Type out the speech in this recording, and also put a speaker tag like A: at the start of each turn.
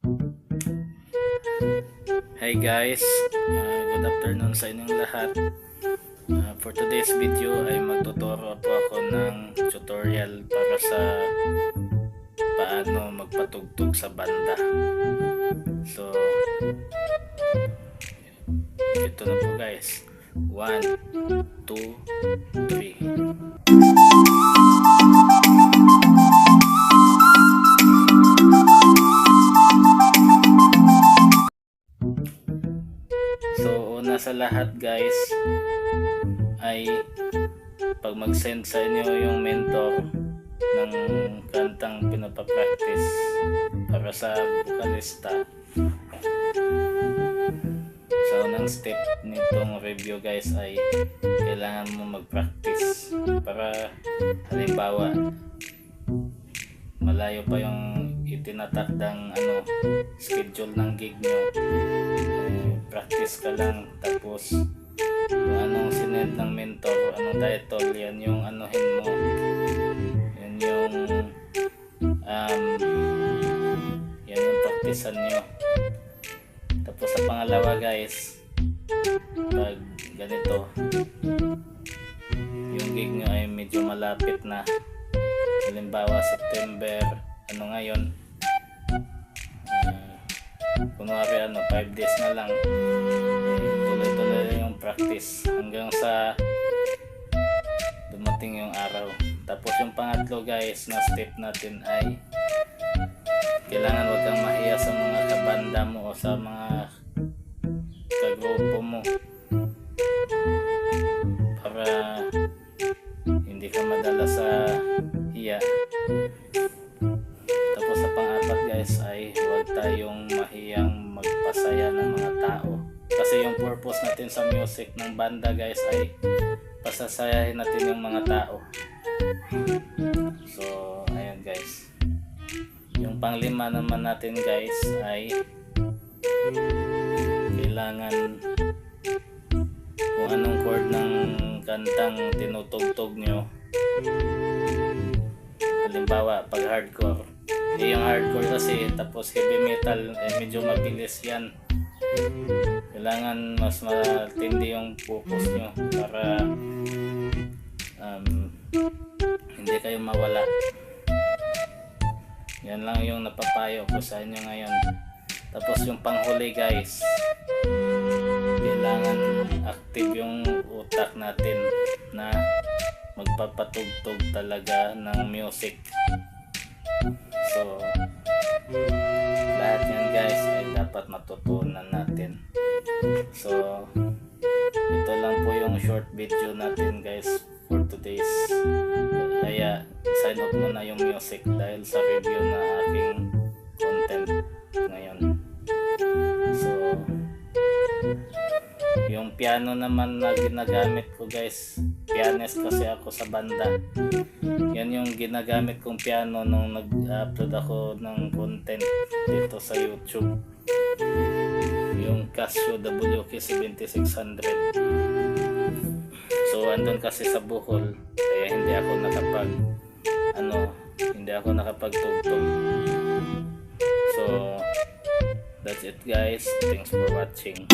A: Hi guys, uh, good afternoon sa inyong lahat. Uh, for today's video ay magtuturo po ako ng tutorial para sa paano magpatugtog sa banda. So, ito na po guys. 1, 2, 3. Lahat guys, ay pag mag-send sa inyo yung mentor ng kantang pinapapractice para sa vocalista. Sa unang step nitong review guys ay kailangan mo mag-practice para halimbawa malayo pa yung itinatakdang ano schedule ng gig nyo practice ka lang tapos kung anong sinend ng mentor anong title yan yung anuhin mo. Yan yung um, yan yung practicean nyo. Tapos sa pangalawa guys pag ganito yung gig nyo ay medyo malapit na. Halimbawa September ano ngayon kunwari ano 5 days na lang. Eh, tuloy-tuloy na yung practice hanggang sa dumating yung araw. Tapos yung pangatlo guys na step natin ay kailangan wag kang mahiya sa mga kabanda mo o sa mga kagrupo mo purpose natin sa music ng banda guys ay pasasayahin natin yung mga tao. So ayan guys. Yung panglima naman natin guys ay kailangan kung anong chord ng kantang tinutugtog nyo. Halimbawa pag hardcore eh, yung hardcore kasi tapos heavy metal eh, medyo mabilis yan kailangan mas matindi yung focus nyo para um, hindi kayo mawala. Yan lang yung napapayo ko sa inyo ngayon. Tapos yung panghuli guys. Kailangan active yung utak natin na magpapatugtog talaga ng music. So lahat yan guys dapat matutunan natin. So ito lang po yung short video natin guys for today's kaya sign off muna yung music dahil sa review na aking content ngayon. So yung piano naman na ginagamit ko guys pianist kasi ako sa banda ginagamit kong piano nung nag-upload ako ng content dito sa youtube. Yung Casio WK7600 so andun kasi sa Bohol kaya hindi ako nakapag ano hindi ako nakapagtugtog. So that's it guys. Thanks for watching